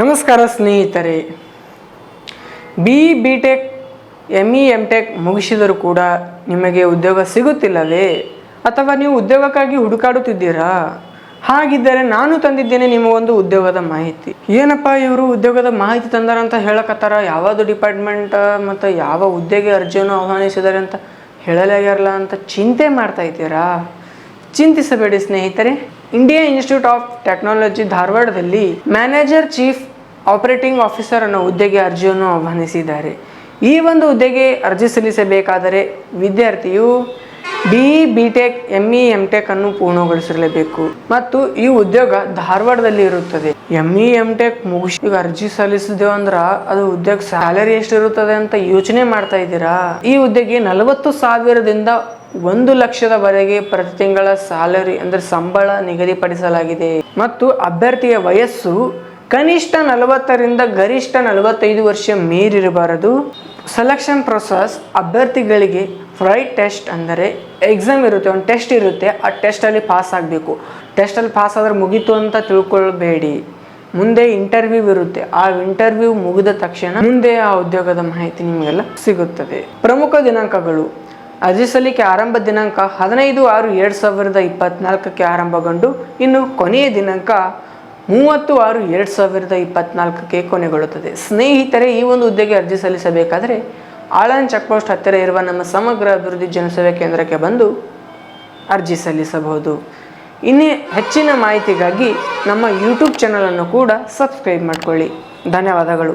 ನಮಸ್ಕಾರ ಸ್ನೇಹಿತರೆ. B B tech M E M tech ಮುಗಿಸಿದರೂ ಕೂಡ ನಿಮಗೆ ಉದ್ಯೋಗ ಸಿಗುತ್ತಿಲ್ಲವೇ ಅಥವಾ ನೀವು ಉದ್ಯೋಗಕ್ಕಾಗಿ ಹುಡುಕಾಡುತ್ತಿದ್ದೀರಾ? ಹಾಗಿದ್ದರೆ ನಾನು ತಂದಿದ್ದೇನೆ ನಿಮಗೊಂದು ಉದ್ಯೋಗದ ಮಾಹಿತಿ. ಏನಪ್ಪ ಇವರು ಉದ್ಯೋಗದ ಮಾಹಿತಿ ತಂದಾರ ಅಂತ ಹೇಳಕತ್ತಾರ? ಯಾವುದು ಡಿಪಾರ್ಟ್ಮೆಂಟ್, ಮತ್ತು ಯಾವ ಹುದ್ದೆಗೆ ಅರ್ಜಿಯನ್ನು ಆಹ್ವಾನಿಸಿದ್ದಾರೆ ಅಂತ ಹೇಳಲಾಗ್ಯಾರಲ್ಲ ಅಂತ ಚಿಂತೆ ಮಾಡ್ತಾ ಇದ್ದೀರಾ? ಚಿಂತಿಸಬೇಡಿ ಸ್ನೇಹಿತರೆ. ಇಂಡಿಯಾ ಇನ್ಸ್ಟಿಟ್ಯೂಟ್ ಆಫ್ ಟೆಕ್ನಾಲಜಿ ಧಾರವಾಡದಲ್ಲಿ ಮ್ಯಾನೇಜರ್ ಚೀಫ್ ಆಪರೇಟಿಂಗ್ ಆಫೀಸರ್ ಅನ್ನೋ ಹುದ್ದೆಗೆ ಅರ್ಜಿಯನ್ನು ಆಹ್ವಾನಿಸಿದ್ದಾರೆ. ಈ ಒಂದು ಹುದ್ದೆಗೆ ಅರ್ಜಿ ಸಲ್ಲಿಸಬೇಕಾದರೆ ವಿದ್ಯಾರ್ಥಿಯು B B tech M E M tech ಅನ್ನು ಪೂರ್ಣಗೊಳಿಸಿರಲೇಬೇಕು. ಮತ್ತು ಈ ಉದ್ಯೋಗ ಧಾರವಾಡದಲ್ಲಿ ಇರುತ್ತದೆ. ಎಂ ಇ ಎಂ ಟೆಕ್ ಮುಗಿಸಿ ಈಗ ಅರ್ಜಿ ಸಲ್ಲಿಸಿದೆವು ಅಂದ್ರ ಅದು ಉದ್ಯೋಗ ಸ್ಯಾಲರಿ ಎಷ್ಟಿರುತ್ತದೆ ಅಂತ ಯೋಚನೆ ಮಾಡ್ತಾ ಇದ್ದೀರಾ? ಈ ಹುದ್ದೆಗೆ ನಲವತ್ತು ಸಾವಿರದಿಂದ ಒಂದು ಲಕ್ಷದವರೆಗೆ ಪ್ರತಿ ತಿಂಗಳ ಸ್ಯಾಲರಿ ಅಂದರೆ ಸಂಬಳ ನಿಗದಿಪಡಿಸಲಾಗಿದೆ. ಮತ್ತು ಅಭ್ಯರ್ಥಿಯ ವಯಸ್ಸು ಕನಿಷ್ಠ ನಲವತ್ತರಿಂದ ಗರಿಷ್ಠ ನಲವತ್ತೈದು ವರ್ಷ ಮೀರಿರಬಾರದು. ಸೆಲೆಕ್ಷನ್ ಪ್ರೊಸೆಸ್ ಅಭ್ಯರ್ಥಿಗಳಿಗೆ ಫ್ರೈಟ್ ಟೆಸ್ಟ್ ಅಂದರೆ ಎಕ್ಸಾಮ್ ಇರುತ್ತೆ, ಒಂದು ಟೆಸ್ಟ್ ಇರುತ್ತೆ, ಆ ಟೆಸ್ಟಲ್ಲಿ ಪಾಸ್ ಆಗಬೇಕು. ಟೆಸ್ಟಲ್ಲಿ ಪಾಸ್ ಆದರೆ ಮುಗೀತು ಅಂತ ತಿಳ್ಕೊಳ್ಬೇಡಿ. ಮುಂದೆ ಇಂಟರ್ವ್ಯೂ ಇರುತ್ತೆ, ಆ ಇಂಟರ್ವ್ಯೂ ಮುಗಿದ ತಕ್ಷಣ ಮುಂದೆ ಆ ಉದ್ಯೋಗದ ಮಾಹಿತಿ ನಿಮಗೆಲ್ಲ ಸಿಗುತ್ತದೆ. ಪ್ರಮುಖ ದಿನಾಂಕಗಳು. ಅರ್ಜಿ ಸಲ್ಲಿಕೆ ಆರಂಭ ದಿನಾಂಕ ಹದಿನೈದು ಆರು ಎರಡು ಸಾವಿರದ ಇಪ್ಪತ್ನಾಲ್ಕಕ್ಕೆ ಆರಂಭಗೊಂಡು ಇನ್ನು ಕೊನೆಯ ದಿನಾಂಕ ಮೂವತ್ತು ಆರು ಎರಡು ಸಾವಿರದ ಇಪ್ಪತ್ನಾಲ್ಕಕ್ಕೆ ಕೊನೆಗೊಳ್ಳುತ್ತದೆ. ಸ್ನೇಹಿತರೆ, ಈ ಒಂದು ಹುದ್ದೆಗೆ ಅರ್ಜಿ ಸಲ್ಲಿಸಬೇಕಾದರೆ ಆಳನ್ ಚೆಕ್ಪೋಸ್ಟ್ ಹತ್ತಿರ ಇರುವ ನಮ್ಮ ಸಮಗ್ರ ಅಭಿವೃದ್ಧಿ ಜನಸೇವೆ ಕೇಂದ್ರಕ್ಕೆ ಬಂದು ಅರ್ಜಿ ಸಲ್ಲಿಸಬಹುದು. ಇನ್ನೇ ಹೆಚ್ಚಿನ ಮಾಹಿತಿಗಾಗಿ ನಮ್ಮ ಯೂಟ್ಯೂಬ್ ಚಾನಲನ್ನು ಕೂಡ ಸಬ್ಸ್ಕ್ರೈಬ್ ಮಾಡಿಕೊಳ್ಳಿ. ಧನ್ಯವಾದಗಳು.